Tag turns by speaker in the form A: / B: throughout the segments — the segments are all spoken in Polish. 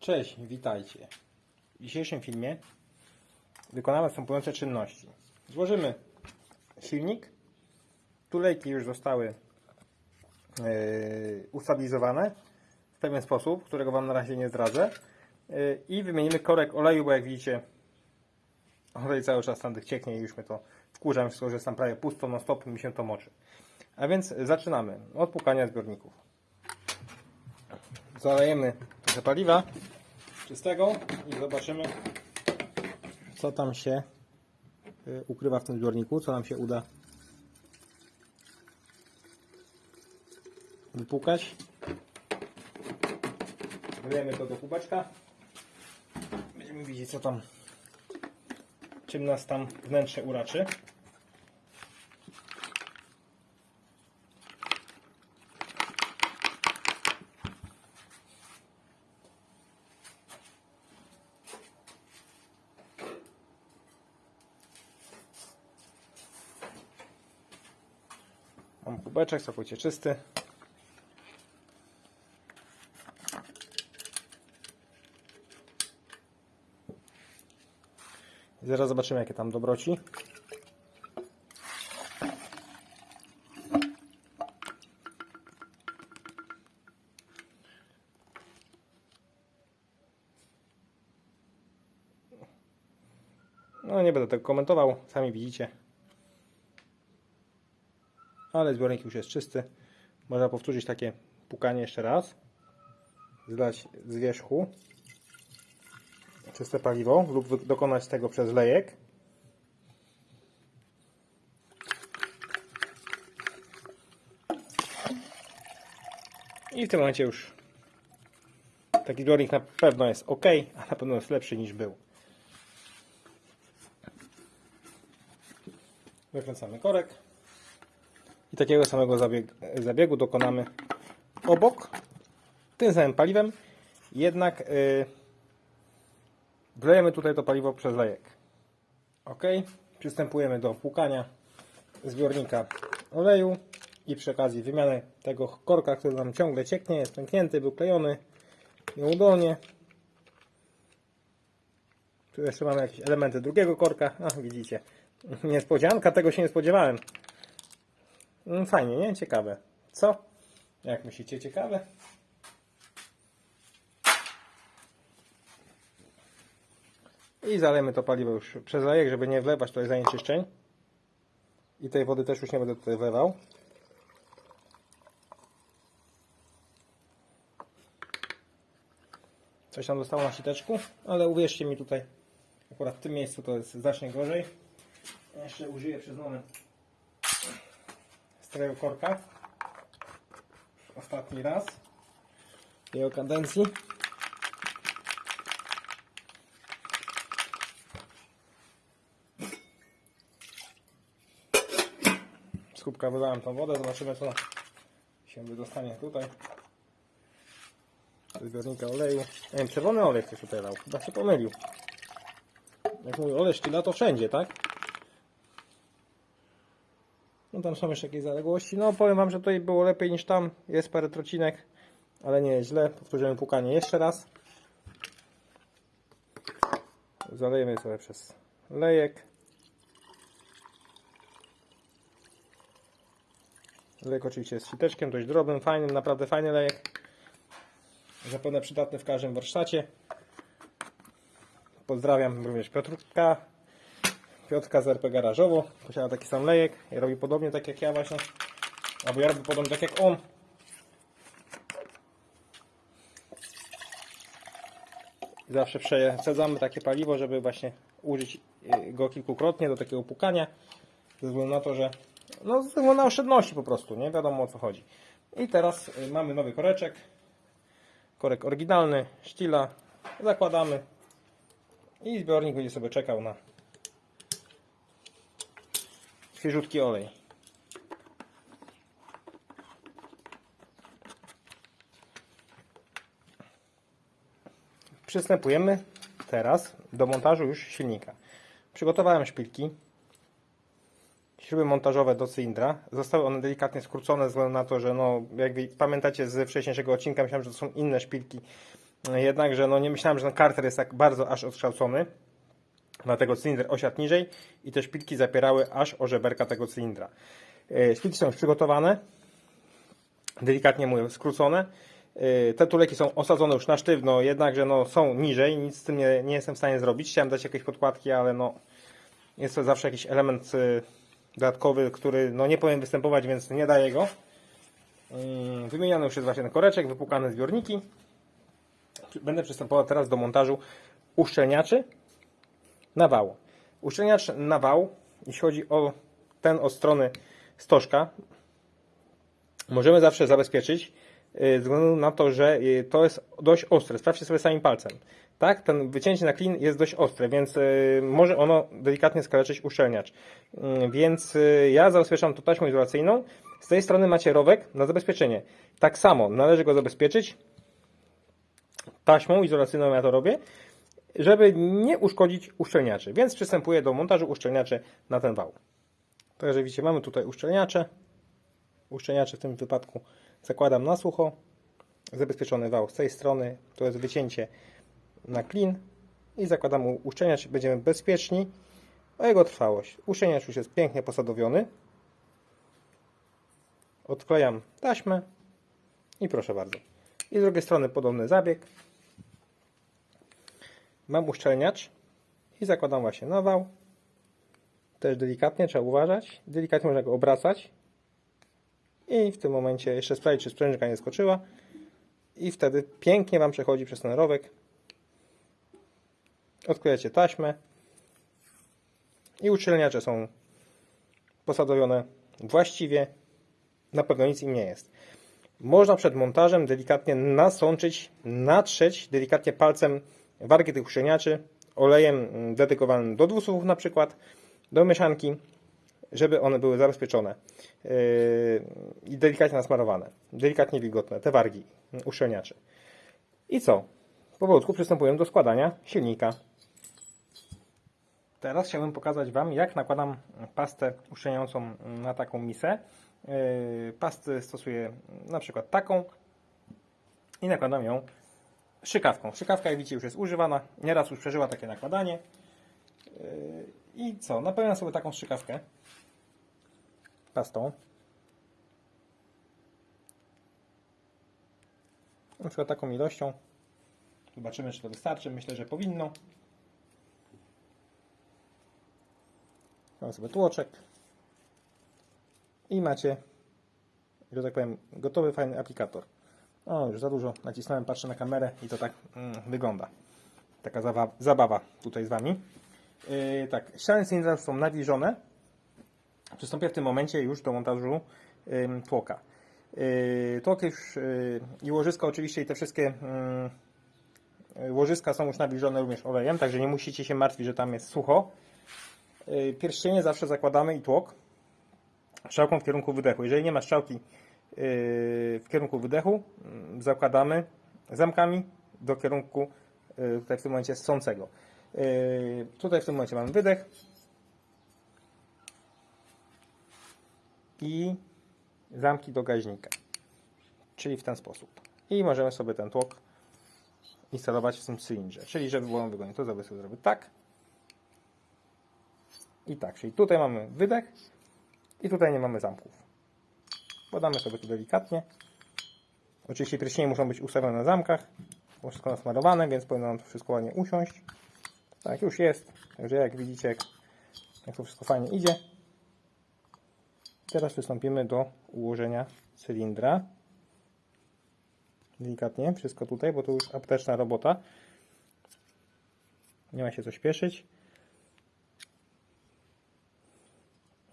A: Cześć, witajcie. W dzisiejszym filmie wykonamy następujące czynności. Złożymy silnik. Tulejki już zostały yy, ustabilizowane w pewien sposób, którego Wam na razie nie zdradzę. Yy, I wymienimy korek oleju, bo jak widzicie olej cały czas tam cieknie i już mnie to wkurza, wszystko, że jest tam prawie pusto, no stop mi się to moczy. A więc zaczynamy od pukania zbiorników. Zalejemy trochę paliwa czystego i zobaczymy co tam się y, ukrywa w tym zbiorniku, co nam się uda wypukać. Wylejemy to do kubeczka. Będziemy widzieć co tam, czym nas tam wnętrze uraczy. Mam kubeczek całkowicie czysty. I zaraz zobaczymy jakie tam dobroci. No nie będę tego komentował, sami widzicie. Ale zbiornik już jest czysty. Można powtórzyć takie pukanie jeszcze raz. Zlać z wierzchu czyste paliwo lub dokonać tego przez lejek. I w tym momencie już taki zbiornik na pewno jest ok, a na pewno jest lepszy niż był. Wykręcamy korek. I takiego samego zabieg, zabiegu dokonamy obok tym samym paliwem. Jednak yy, wlejemy tutaj to paliwo przez lejek. Ok. Przystępujemy do płukania zbiornika oleju i przy okazji wymiany tego korka, który nam ciągle cieknie, jest pęknięty, był klejony nieudolnie. Tu jeszcze mamy jakieś elementy drugiego korka. A, widzicie. Niespodzianka, tego się nie spodziewałem. Mm, Fajnie, nie? Ciekawe. Co? Jak myślicie, ciekawe? I zalejemy to paliwo już przez lejek, żeby nie wlewać tutaj zanieczyszczeń. I tej wody też już nie będę tutaj wlewał. Coś tam zostało na siteczku, ale uwierzcie mi tutaj, akurat w tym miejscu to jest znacznie gorzej. Ja Jeszcze użyję przez moment starego korka. Ostatni raz. Jego kadencji. Z kubka wylałem tą wodę, zobaczymy co się wydostanie tutaj. Zbiornika oleju. Nie czerwony olej ktoś tutaj dał. Chyba się pomylił. Jak mój olej sztyla to wszędzie, tak? No tam są jeszcze jakieś zaległości. No powiem Wam, że tutaj było lepiej niż tam. Jest parę trocinek, ale nie jest źle. Powtórzymy pukanie jeszcze raz. Zalejemy sobie przez lejek. Lejek oczywiście jest siteczkiem, dość drobnym, fajnym, naprawdę fajny lejek. Zapewne przydatny w każdym warsztacie. Pozdrawiam również Piotrka. Piotrka z RP Garażowo. Posiada taki sam lejek i robi podobnie tak jak ja właśnie. Albo ja robię podobnie tak jak on. Zawsze przesadzamy takie paliwo, żeby właśnie użyć y, go kilkukrotnie do takiego pukania. Ze względu na to, że no ze względu na oszczędności po prostu, nie wiadomo o co chodzi. I teraz y, mamy nowy koreczek. Korek oryginalny, sztila. Zakładamy i zbiornik będzie sobie czekał na świeżutki olej. Przystępujemy teraz do montażu już silnika. Przygotowałem szpilki, śruby montażowe do cylindra. Zostały one delikatnie skrócone ze względu na to, że no, jak pamiętacie ze wcześniejszego odcinka, myślałem, że to są inne szpilki Jednakże no nie myślałem, że ten karter jest tak bardzo aż odkształcony. Dlatego cylinder osiadł niżej i te szpilki zapierały aż o żeberka tego cylindra. E, Szpilki są już przygotowane. Delikatnie mówię, skrócone. E, Te tuleki są osadzone już na sztywno, jednakże no, są niżej. Nic z tym nie, nie jestem w stanie zrobić. Chciałem dać jakieś podkładki, ale no, jest to zawsze jakiś element e, dodatkowy, który no, nie powinien występować, więc nie daję go. Mm, Wymieniony już jest właśnie ten koreczek, wypukane zbiorniki. Będę przystępował teraz do montażu uszczelniaczy na wał. Uszczelniacz na wał, jeśli chodzi o ten od strony stożka, możemy zawsze zabezpieczyć y, ze względu na to, że y, to jest dość ostre. Sprawdźcie sobie samym palcem. Tak, ten wycięcie na klin jest dość ostre, więc y, może ono delikatnie skaleczyć uszczelniacz. Y, Więc ja zabezpieczam to taśmą izolacyjną. Z tej strony macie rowek na zabezpieczenie. Tak samo należy go zabezpieczyć taśmą izolacyjną, ja to robię, żeby nie uszkodzić uszczelniaczy. Więc przystępuję do montażu uszczelniaczy na ten wał. Także widzicie, mamy tutaj uszczelniacze. Uszczelniacze w tym wypadku zakładam na sucho. Zabezpieczony wał z tej strony, to jest wycięcie na klin i zakładam u- uszczelniacz, będziemy bezpieczni. O jego trwałość. Uszczelniacz już jest pięknie posadowiony. Odklejam taśmę i proszę bardzo. I z drugiej strony podobny zabieg. Mam uszczelniacz i zakładam właśnie na wał. Też delikatnie trzeba uważać. Delikatnie można go obracać. I w tym momencie jeszcze sprawdzić, czy sprężynka nie skoczyła. I wtedy pięknie Wam przechodzi przez ten rowek. Odklejacie taśmę. I uszczelniacze są posadowione właściwie. Na pewno nic im nie jest. Można przed montażem delikatnie nasączyć, natrzeć delikatnie palcem wargi tych uszczelniaczy olejem mm, dedykowanym do dwusłów na przykład, do mieszanki, żeby one były zabezpieczone yy, i delikatnie nasmarowane, delikatnie wilgotne, te wargi mm, uszczelniaczy. I co? Powolutku przystępujemy do składania silnika. Teraz chciałbym pokazać Wam, jak nakładam pastę uszczelniającą na taką misę. Yy, Pasty stosuję na przykład taką i nakładam ją szykawką. Szykawka, jak widzicie, już jest używana. Nieraz już przeżyła takie nakładanie. Yy, I co? Napełniam sobie taką strzykawkę pastą. Na przykład taką ilością. Zobaczymy, czy to wystarczy. Myślę, że powinno. Mam sobie tłoczek. I macie, że tak powiem, gotowy, fajny aplikator. O, już za dużo nacisnąłem, patrzę na kamerę i to tak mm, wygląda. Taka zabawa tutaj z Wami. Yy, tak, ściany cylindra są nawilżone. Przystąpię w tym momencie już do montażu ym, tłoka. Yy, tłok już yy, i łożyska oczywiście i te wszystkie yy, łożyska są już nawilżone również olejem, także nie musicie się martwić, że tam jest sucho. Yy, pierścienie zawsze zakładamy i tłok strzałką w kierunku wydechu. Jeżeli nie ma strzałki yy, w kierunku wydechu, mm, zakładamy zamkami do kierunku yy, tutaj w tym momencie ssącego. Yy, Tutaj w tym momencie mamy wydech i zamki do gaźnika, czyli w ten sposób. I możemy sobie ten tłok instalować w tym cylindrze, czyli żeby było wygodnie, to sobie zrobię tak i tak, czyli tutaj mamy wydech i tutaj nie mamy zamków. Podamy sobie tu delikatnie. Oczywiście pierścienie muszą być ustawione na zamkach, bo wszystko nasmarowane, więc powinno nam to wszystko ładnie usiąść. Tak, już jest. Także jak widzicie, jak, jak to wszystko fajnie idzie. Teraz przystąpimy do ułożenia cylindra. Delikatnie, wszystko tutaj, bo to już apteczna robota. Nie ma się co śpieszyć.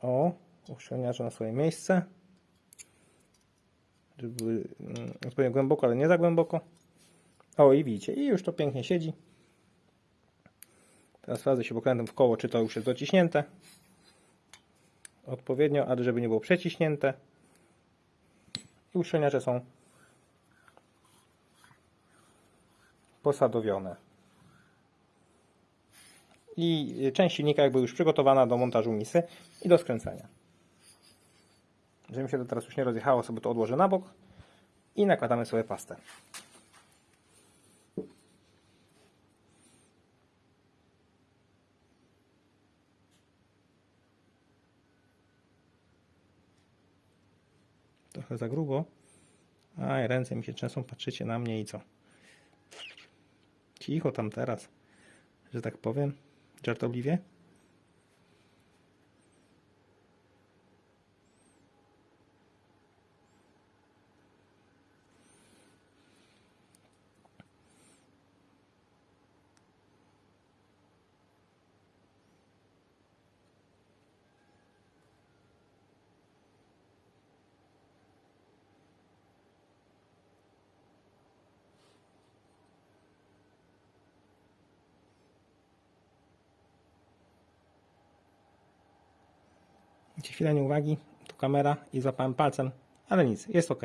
A: O, uszczelniacze na swoje miejsce. Żeby były mm, odpowiednio głęboko, ale nie za głęboko. O, i widzicie, i już to pięknie siedzi. Teraz sprawdzę się pokrętem w koło, czy to już jest dociśnięte. Odpowiednio, ale żeby nie było przeciśnięte. I uszczelniacze są posadowione. I część silnika jakby już przygotowana do montażu misy i do skręcenia. Żeby mi się to teraz już nie rozjechało, sobie to odłożę na bok i nakładamy sobie pastę. Trochę za grubo. Aj, ręce mi się trzęsą, patrzycie na mnie i co? Cicho tam teraz, że tak powiem, żartobliwie. Wiecie, chwila nieuwagi, tu kamera i złapałem palcem, ale nic, jest ok.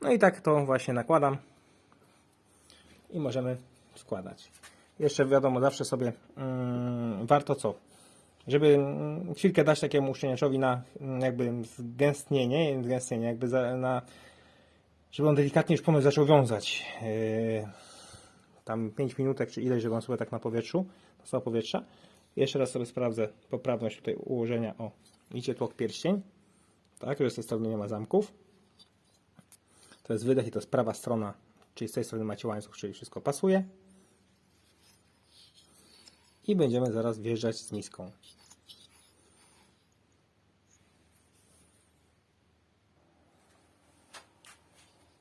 A: No i tak to właśnie nakładam i możemy składać. Jeszcze wiadomo, zawsze sobie mm, warto co? Żeby mm, chwilkę dać takiemu uszczelniaczowi na mm, jakby zgęstnienie, nie zgęstnienie, jakby za, na, żeby on delikatnie już pomysł zaczął wiązać. Yy, tam 5 minutek czy ileś, żeby on sobie tak na powietrzu, dostał powietrza. Jeszcze raz sobie sprawdzę poprawność tutaj ułożenia. O, widzicie tłok pierścień. Tak, że z tej strony nie ma zamków. To jest wydech i to jest prawa strona, czyli z tej strony macie łańcuch, czyli wszystko pasuje. I będziemy zaraz wjeżdżać z niską.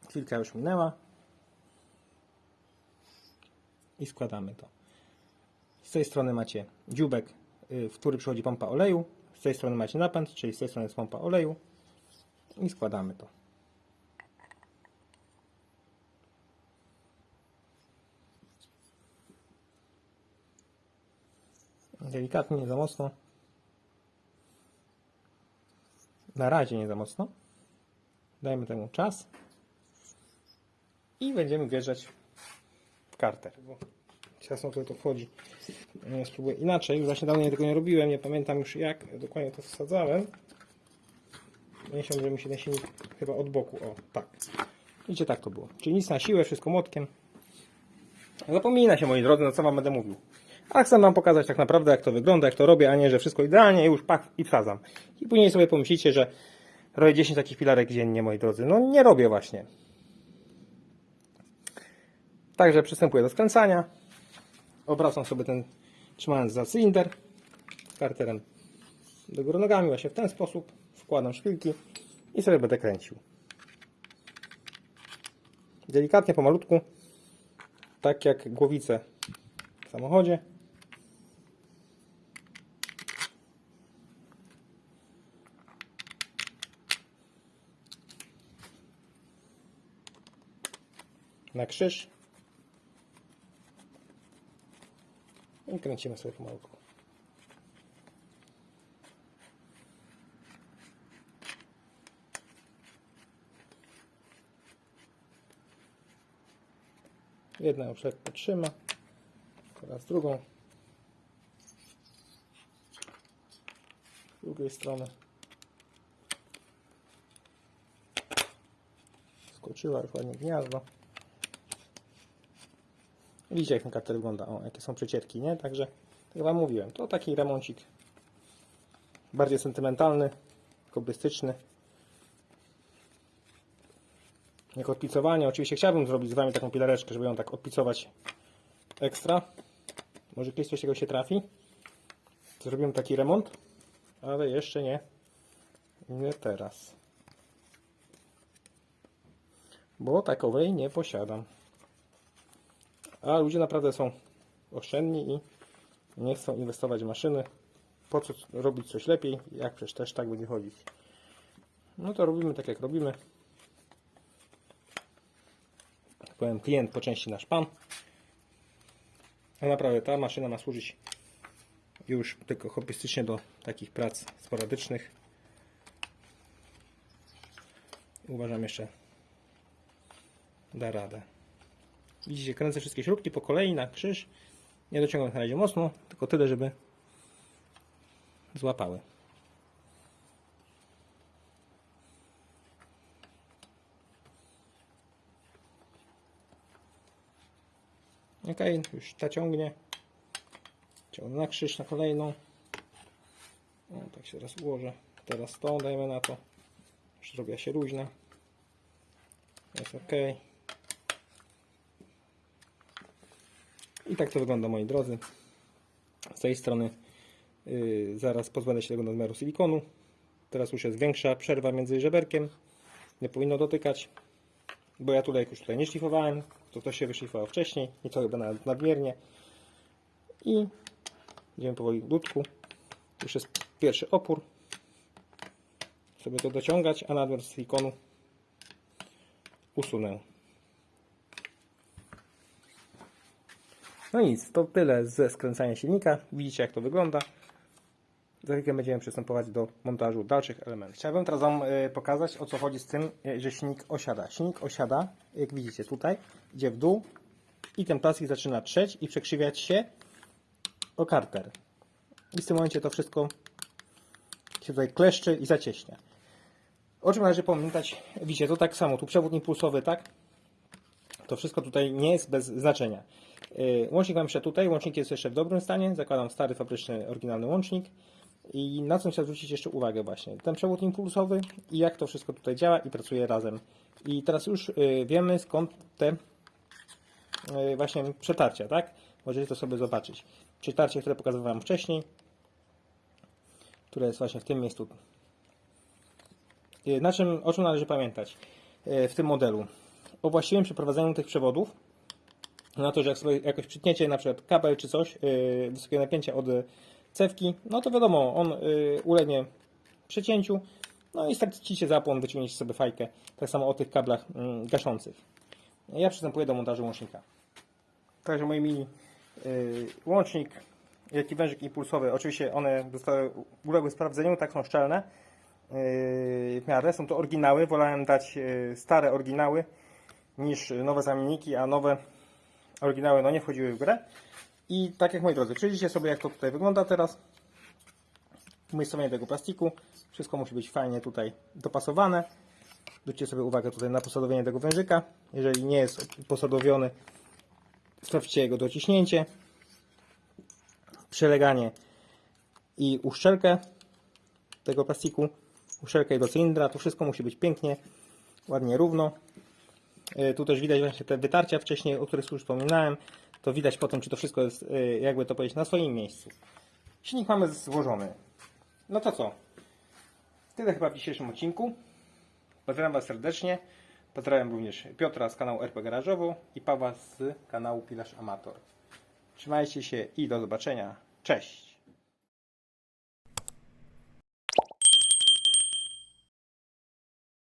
A: Chwilka już minęła. I składamy to. Z tej strony macie dziubek, y, w który przychodzi pompa oleju. Z tej strony macie napęd, czyli z tej strony jest pompa oleju. I składamy to. Delikatnie, nie za mocno. Na razie nie za mocno. Dajmy temu czas. I będziemy wjeżdżać w kartę. Ciasno tutaj to wchodzi. Nie, Spróbuję inaczej. Właśnie dawno tego nie robiłem. Nie pamiętam już jak dokładnie to wsadzałem. Myślę, że mi się ten chyba od boku. O, tak. Widzicie, tak to było. Czyli nic na siłę, wszystko młotkiem. Zapomina się, moi drodzy, no co wam będę mówił. A chcę wam pokazać tak naprawdę, jak to wygląda, jak to robię, a nie, że wszystko idealnie, już pak i wsadzam. I później sobie pomyślicie, że robię 10 takich pilarek dziennie, moi drodzy. No nie robię właśnie. Także przystępuję do skręcania. Obracam sobie ten, trzymając za cylinder, karterem do góry nogami, właśnie w ten sposób. Wkładam szpilki i sobie będę kręcił. Delikatnie, pomalutku, tak jak głowice w samochodzie. Na krzyż. I kręcimy sobie pomalutku. Jedna już lekko trzyma. Teraz drugą. Z drugiej strony. Skoczyła już ładnie gniazdo. Widzicie jak ten kartel wygląda, o, jakie są przecierki, nie? Także, tak Wam mówiłem, to taki remoncik bardziej sentymentalny, kobrystyczny. Jak odpicowanie, oczywiście chciałbym zrobić z Wami taką pilareczkę, żeby ją tak odpicować ekstra. Może kiedyś coś takiego się trafi. Zrobimy taki remont, ale jeszcze nie, nie teraz. Bo takowej nie posiadam. A ludzie naprawdę są oszczędni i nie chcą inwestować w maszyny. Po co robić coś lepiej, jak przecież też tak będzie chodzić. No to robimy tak jak robimy. Powiem klient po części nasz pan. A naprawdę ta maszyna ma służyć już tylko hobbystycznie do takich prac sporadycznych. Uważam jeszcze da radę. Widzicie, kręcę wszystkie śrubki po kolei na krzyż. Nie dociągam na razie mocno, tylko tyle, żeby złapały. Ok, już ta ciągnie. Ciągnę na krzyż, na kolejną. O, tak się teraz ułożę. Teraz tą dajmy na to. Już zrobiła się luźna. Jest ok. I tak to wygląda moi drodzy. Z tej strony yy, zaraz pozbędę się tego nadmiaru silikonu. Teraz już jest większa przerwa między żeberkiem. Nie powinno dotykać. Bo ja tutaj już tutaj nie szlifowałem, to to się wyszlifowało wcześniej. I to chyba nawet nadmiernie. I idziemy powoli w dudku. Już jest pierwszy opór. Sobie to dociągać, a nadmiar silikonu usunę. No nic, to tyle ze skręcania silnika. Widzicie jak to wygląda. Za chwilkę będziemy przystępować do montażu dalszych elementów. Chciałbym teraz Wam y, pokazać o co chodzi z tym, y, że silnik osiada. Silnik osiada, jak widzicie tutaj, idzie w dół i ten plastik zaczyna trzeć i przekrzywiać się o karter. I w tym momencie to wszystko się tutaj kleszczy i zacieśnia. O czym należy pamiętać? Widzicie, to tak samo, tu przewód impulsowy, tak? To wszystko tutaj nie jest bez znaczenia. Yy, Łącznik mam jeszcze tutaj, łącznik jest jeszcze w dobrym stanie, zakładam stary fabryczny, oryginalny łącznik. I na co chcę zwrócić jeszcze uwagę właśnie, ten przewód impulsowy i jak to wszystko tutaj działa i pracuje razem. I teraz już yy, wiemy skąd te yy, właśnie przetarcia, tak? Możecie to sobie zobaczyć. Przetarcie, które pokazywałem wcześniej, które jest właśnie w tym miejscu Y, Na czym, o czym należy pamiętać y, w tym modelu? O właściwym przeprowadzeniu tych przewodów. Na to, że jak sobie jakoś przytniecie na przykład kabel czy coś yy, wysokiego napięcia od cewki, no to wiadomo, on yy, ulegnie przecięciu. No i stracicie zapłon, wyciągniecie sobie fajkę. Tak samo o tych kablach yy, gaszących. Ja przystępuję do montażu łącznika. Także moi mili, yy, łącznik, jak i wężyk impulsowy, oczywiście one zostały uległy sprawdzeniu, tak są szczelne w miarę. Są to oryginały. Wolałem dać yy, stare oryginały niż nowe zamienniki, a nowe oryginały no nie wchodziły w grę. I tak jak moi drodzy, przyjrzyjcie sobie jak to tutaj wygląda teraz. Umiejscowienie tego plastiku. Wszystko musi być fajnie tutaj dopasowane. Zwróćcie sobie uwagę tutaj na posadowienie tego wężyka. Jeżeli nie jest posadowiony, sprawdźcie jego dociśnięcie, przeleganie i uszczelkę tego plastiku uszczelkę do cylindra. To wszystko musi być pięknie, ładnie równo. Y, Tu też widać właśnie te wytarcia wcześniej, o których już wspominałem. To widać po tym, czy to wszystko jest, y, jakby to powiedzieć, na swoim miejscu. Silnik mamy złożony. No to co? Tyle chyba w dzisiejszym odcinku. Pozdrawiam Was serdecznie. Pozdrawiam również Piotra z kanału RP Garażowo i Pawła z kanału Pilarz Amator. Trzymajcie się i do zobaczenia. Cześć!